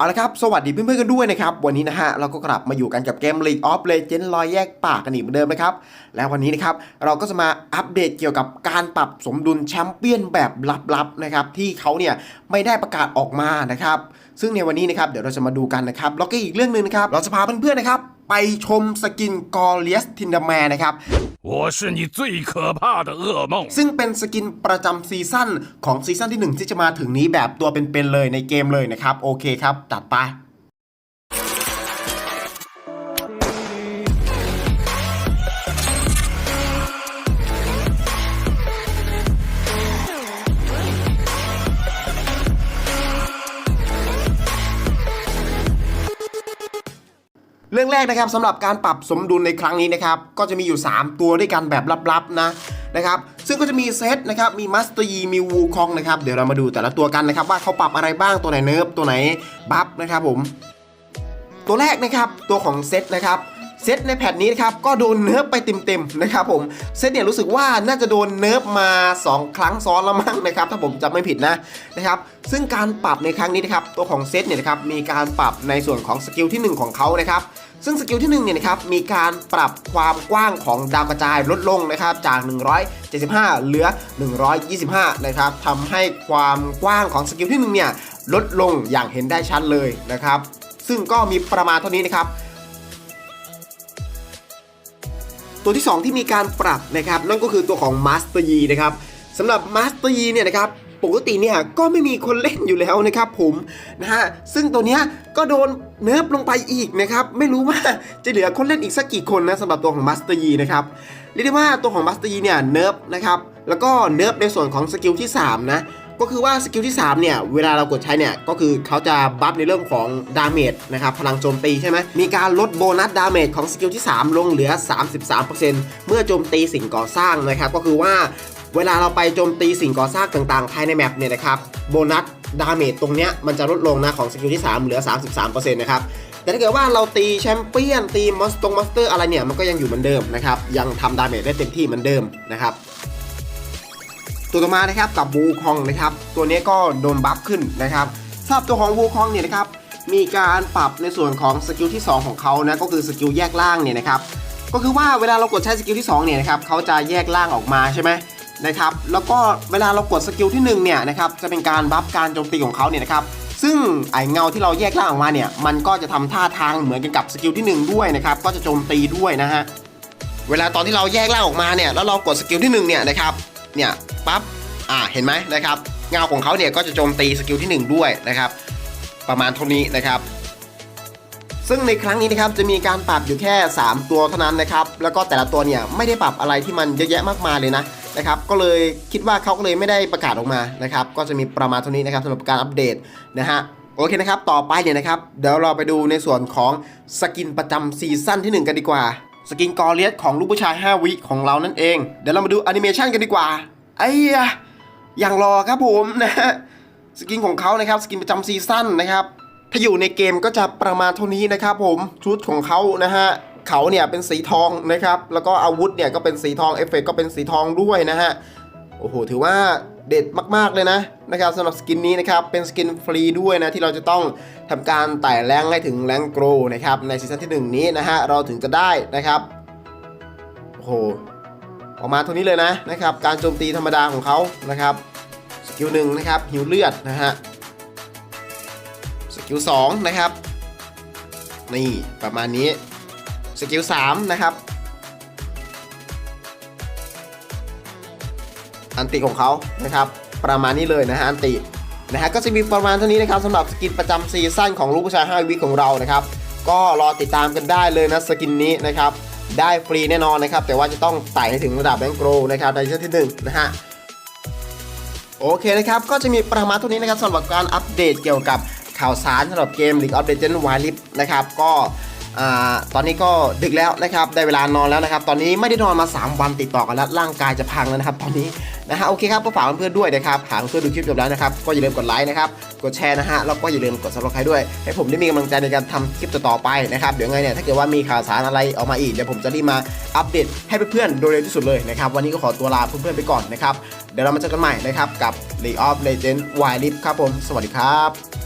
เอาละครับ สวัสดีเพื่อนๆกันด้วยนะครับ วันนี้นะฮะ เราก็กลับมาอยู่กันกับเกม League of Legends รอยแยกปากกันอีกเหมือนเดิมนะครับ และวันนี้นะครับ เราก็จะมาอัปเดตเกี่ยวกับการปรับสมดุลแชมเปี้ยนแบบลับๆนะครับ ที่เขาเนี่ยไม่ได้ประกาศออกมานะครับ ซึ่งในวันนี้นะครับ เดี๋ยวเราจะมาดูกันนะครับแล้วก็อีกเรื่องหนึ่งนะครับ เราจะพาเพื่อนๆนะครับไปชมสกินกอเลียสทินดาแมนะครับ 我是你最可怕的噩梦。 ซึ่งเป็นสกินประจำซีซั่นของซีซั่นที่ 1 ที่จะมาถึงนี้แบบตัวเป็นๆเลยในเกมเลยนะครับ โอเคครับ จัดไป เรื่องแรกนะครับสำหรับการปรับสมดุลในครั้งนี้นะครับก็จะมีอยู่ 3 ตัวด้วยกันแบบลับๆนะนะครับซึ่งก็จะมีเซตนะครับมีมัสเตอร์ยีมีวูคองนะครับเดี๋ยวเรามาดูแต่ละตัวกันนะครับว่าเขาปรับอะไรบ้างตัวไหนเนิร์ฟตัวไหนบัฟนะครับผมตัวแรกนะครับตัวของเซตนะครับ เซตในแพทนี้นะครับก็โดนเนิร์ฟไปเต็มๆนะครับผมเซตเนี่ยรู้สึกว่าน่าจะโดนเนิร์ฟมา 2 ครั้งซ้อนแล้วมั้งนะครับถ้าผมจำไม่ผิดนะนะครับซึ่งการปรับในครั้งนี้นะครับตัวของเซตเนี่ยนะครับมีการปรับในส่วนของสกิลที่ 1 ของเขานะครับซึ่งสกิลที่1เนี่ยนะครับมีการปรับความกว้างของดาวกระจายลดลงนะครับจาก 175 เหลือ 125 นะครับทำให้ความกว้างของสกิลที่1เนี่ยลดลงอย่างเห็นได้ชัดเลยนะครับซึ่งก็มีประมาณเท่านี้นะครับ ตัวที่ 2 ที่มีการปรับนะครับนั่นก็คือตัวของ Master Yi นะครับสำหรับ Master Yi เนี่ยนะครับปกติเนี่ยก็ไม่มีคนเล่นอยู่แล้วนะครับผมนะฮะซึ่งตัวเนี้ยก็โดนเนิร์ฟลงไปอีกนะครับไม่รู้ว่าจะเหลือคนเล่นอีกสักกี่คนนะสำหรับตัวของ Master Yi นะครับเรียกได้ว่าตัวของ Master Yi เนี่ยเนิร์ฟนะครับแล้วก็เนิร์ฟในส่วนของสกิลที่3นะ ก็คือว่าสกิลที่ 3 เนี่ย เวลาเรากดใช้เนี่ย ก็คือเขาจะบัฟในเรื่องของดาเมจนะครับ พลังโจมตีใช่ไหมมีการลดโบนัสดาเมจของสกิลที่ 3 ลงเหลือ 33%เมื่อโจมตีสิ่งก่อสร้างนะครับ ก็คือว่าเวลาเราไปโจมตีสิ่งก่อสร้างต่างๆ ภายในแมปเนี่ยนะครับ โบนัสดาเมจตรงเนี้ยมันจะลดลงนะของสกิลที่ 3 เหลือ 33%นะครับแต่ถ้าเกิดว่าเราตีแชมเปี้ยนตีมอนสตงมอนสเตอร์อะไรเนี่ยมันก็ยังอยู่เหมือนเดิมนะครับยังทำดาเมจได้เต็มที่เหมือนเดิมนะครับ ตัวต่อมานะครับกับวูคองนะครับตัวนี้ก็โดนบัฟขึ้นนะครับสำหรับตัวของวูคองเนี่ยนะครับมีการปรับในส่วนของสกิลที่ 2 ของเขานะก็คือสกิลแยกล่างเนี่ยนะครับก็คือว่าเวลาเรากดใช้สกิลที่2เนี่ยนะครับเขาจะแยกล่างออกมาใช่ไหมนะครับแล้วก็เวลาเรากดสกิลที่1เนี่ยนะครับจะเป็นการบัฟการโจมตีของเขาเนี่ยนะครับซึ่งไอเงาที่เราแยกล่างออกมาเนี่ยมันก็จะทำท่าทางเหมือนกันกับสกิลที่ 1 ด้วยนะครับก็จะโจมตีด้วยนะฮะเวลาตอนที่เราแยกล่างออกมาเนี่ยแล้วเรากดสกิลที่1เนี่ยนะครับ เนี่ยปั๊บอ่าเห็นไหมนะครับเงาของเขาเนี่ยก็จะโจมตีสกิลที่ 1 ด้วยนะครับ ประมาณเท่านี้นะครับ ซึ่งในครั้งนี้นะครับจะมีการปรับอยู่แค่ 3 ตัวเท่านั้นนะครับ แล้วก็แต่ละตัวเนี่ยไม่ได้ปรับอะไรที่มันเยอะแยะมากมายเลยนะนะครับ ก็เลยคิดว่าเขาก็เลยไม่ได้ประกาศออกมานะครับ ก็จะมีประมาณเท่านี้นะครับสำหรับการอัปเดตนะฮะโอเคนะครับ ต่อไปเนี่ยนะครับ เดี๋ยวเราไปดูในส่วนของสกินประจำซีซั่นที่ 1 กันดีกว่า สกินกอเลียสของลูกผู้ชาย 5 วิของเรานั่นเอง เดี๋ยวเรามาดูแอนิเมชันกันดีกว่า ไอ้ยอย่างรอครับผมนะฮะสกินของเขานะครับ สกินประจำซีซั่นนะครับ ถ้าอยู่ในเกมก็จะประมาณเท่านี้นะครับผมชุดของเขานะฮะเขาเนี่ยเป็นสีทองนะครับ แล้วก็อาวุธเนี่ยก็เป็นสีทองเอฟเฟกก็เป็นสีทองด้วยนะฮะ โอ้โห ถือว่าเด็ดมาก ๆ เลยนะนะครับสำหรับสกินนี้นะครับเป็นสกินฟรีด้วยนะที่เราจะต้องทำการไต่แรงให้ถึงแรงโกรนะครับในซีซั่นที่หนึ่งนี้นะฮะเราถึงจะได้นะครับโอ้โหออกมาเท่านี้เลยนะนะครับการโจมตีธรรมดาของเขานะครับสกิลหนึ่งนะครับหิวเลือดนะฮะสกิลสองนะครับนี่ประมาณนี้สกิลสามนะครับ อันติของเขานะครับประมาณนี้เลยนะฮะอันตินะฮะก็จะมีประมาณเท่านี้นะครับสำหรับสกินประจำซีซั่นของลูกผู้ชาย5วิของเรานะครับก็รอติดตามกันได้เลยนะสกินนี้นะครับได้ฟรีแน่นอนนะครับ แต่ว่าจะต้องไต่ให้ถึงระดับแบงก์โกรนะครับในซีซั่นที่หนึ่งนะฮะโอเคนะครับ ก็จะมีประมาณเท่านี้นะครับสำหรับการอัปเดตเกี่ยวกับข่าวสารสำหรับเกม League of Legends Wild Rift นะครับก็อตอนนี้ก็ดึกแล้วนะครับ ได้เวลานอนแล้วนะครับ ตอนนี้ไม่ได้นอนมา 3 วันติดต่อกันแล้วร่างกายจะพังแล้วนะครับ ตอนนี้ นะฮะโอเคครับก็ฝากเพื่อนๆด้วยนะครับหากเพื่อนดูคลิปจบแล้วนะครับก็อย่าลืมกดไลค์นะครับกดแชร์นะฮะแล้วก็อย่าลืมกดซับสไครต์ด้วย ให้ผมได้มีกำลังใจในการทำคลิปต่อๆไปนะครับเดี๋ยวไงเนี่ยถ้าเกิดว่ามีข่าวสารอะไรออกมาอีกเดี๋ยวผมจะรีบมาอัปเดตให้เพื่อนๆโดยเร็วที่สุดเลยนะครับวันนี้ก็ขอตัวลาเพื่อนๆไปก่อนนะครับเดี๋ยวเรามาเจอกันใหม่นะครับกับ League of Legends Wild Rift ครับผมสวัสดีครับ